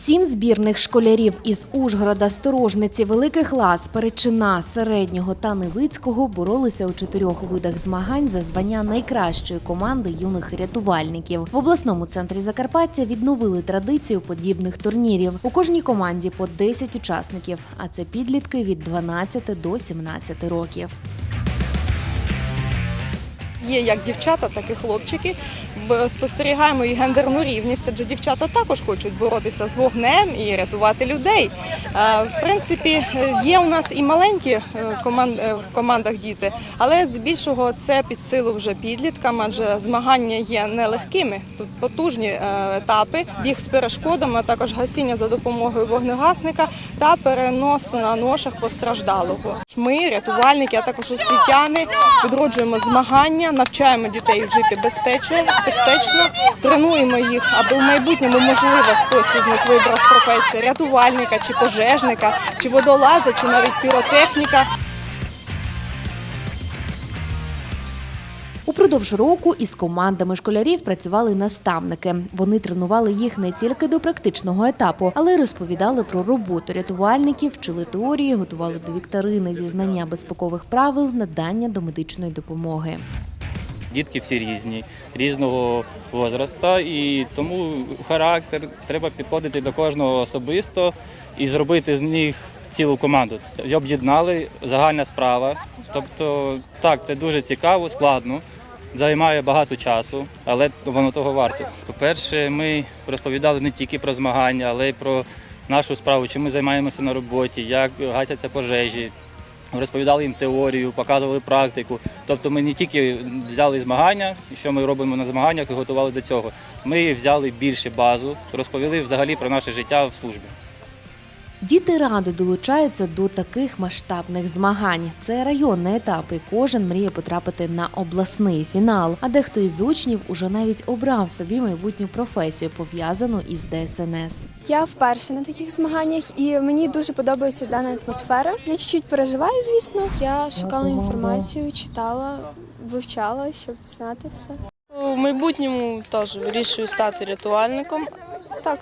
Сім збірних школярів із Ужгорода, Сторожниці, Великих Лас, Перечина, Середнього та Невицького боролися у чотирьох видах змагань за звання найкращої команди юних рятувальників. В обласному центрі Закарпаття відновили традицію подібних турнірів. У кожній команді по 10 учасників, а це підлітки від 12 до 17 років. Є як дівчата, так і хлопчики. Спостерігаємо і гендерну рівність, адже дівчата також хочуть боротися з вогнем і рятувати людей. В принципі, є у нас і маленькі е, е, в командах діти, але здебільшого це під силу вже підліткам, адже змагання є нелегкими. Тут потужні е, етапи, біг з перешкодами, а також гасіння за допомогою вогнегасника та перенос на ношах постраждалого. Ми, рятувальники, а також освітяни, відроджуємо змагання, навчаємо дітей жити безпечно, тренуємо їх, аби в майбутньому можливо хтось із них вибрав професію рятувальника чи пожежника, чи водолаза, чи навіть піротехніка. Упродовж року із командами школярів працювали наставники. Вони тренували їх не тільки до практичного етапу, але й розповідали про роботу рятувальників, вчили теорії, готували до вікторини зі знання безпекових правил, надання до медичної допомоги. Дітки всі різні, різного возрасту, і тому характер треба підходити до кожного особисто і зробити з них цілу команду. Об'єднали загальна справа. Тобто, так, це дуже цікаво, складно, займає багато часу, але воно того варте. По-перше, ми розповідали не тільки про змагання, але й про нашу справу, чим ми займаємося на роботі, як гасяться пожежі, розповідали їм теорію, показували практику. Тобто ми не тільки взяли змагання, що ми робимо на змаганнях і готували до цього. Ми взяли більше базу, розповіли взагалі про наше життя в службі. Діти радо долучаються до таких масштабних змагань. Це районний етап, і кожен мріє потрапити на обласний фінал. А дехто із учнів уже навіть обрав собі майбутню професію, пов'язану із ДСНС. Я вперше на таких змаганнях і мені дуже подобається дана атмосфера. Я чуть-чуть переживаю, звісно. Я шукала інформацію, читала, вивчала, щоб знати все. У майбутньому теж вирішую стати рятувальником. Так,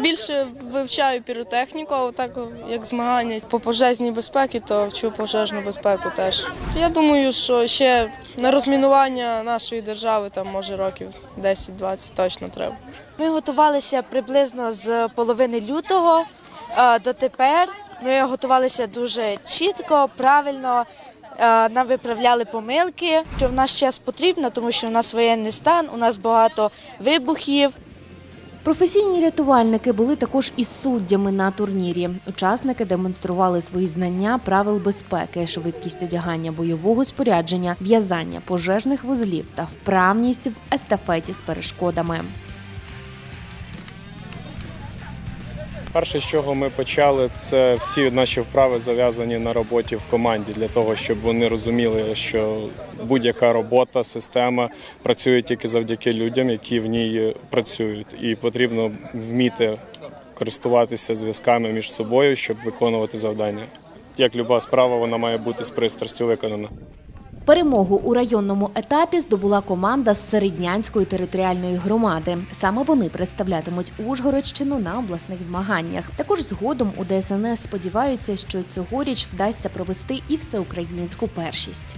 більше вивчаю піротехніку, а так як змагання по пожежній безпеці, то вчу пожежну безпеку теж. Я думаю, що ще на розмінування нашої держави там може років 10-20 точно треба. Ми готувалися приблизно з половини лютого е, до тепер. Ми готувалися дуже чітко, правильно. е, Нам виправляли помилки, що в наш час потрібно, тому що в нас воєнний стан, у нас багато вибухів. Професійні рятувальники були також і суддями на турнірі. Учасники демонстрували свої знання правил безпеки, швидкість одягання бойового спорядження, в'язання пожежних вузлів та вправність в естафеті з перешкодами. Перше, з чого ми почали, це всі наші вправи зав'язані на роботі в команді для того, щоб вони розуміли, що будь-яка робота, система працює тільки завдяки людям, які в ній працюють, і потрібно вміти користуватися зв'язками між собою, щоб виконувати завдання. Як люба справа, вона має бути з пристрастю виконана. Перемогу у районному етапі здобула команда з Середнянської територіальної громади. Саме вони представлятимуть Ужгородщину на обласних змаганнях. Також згодом у ДСНС сподіваються, що цьогоріч вдасться провести і всеукраїнську першість.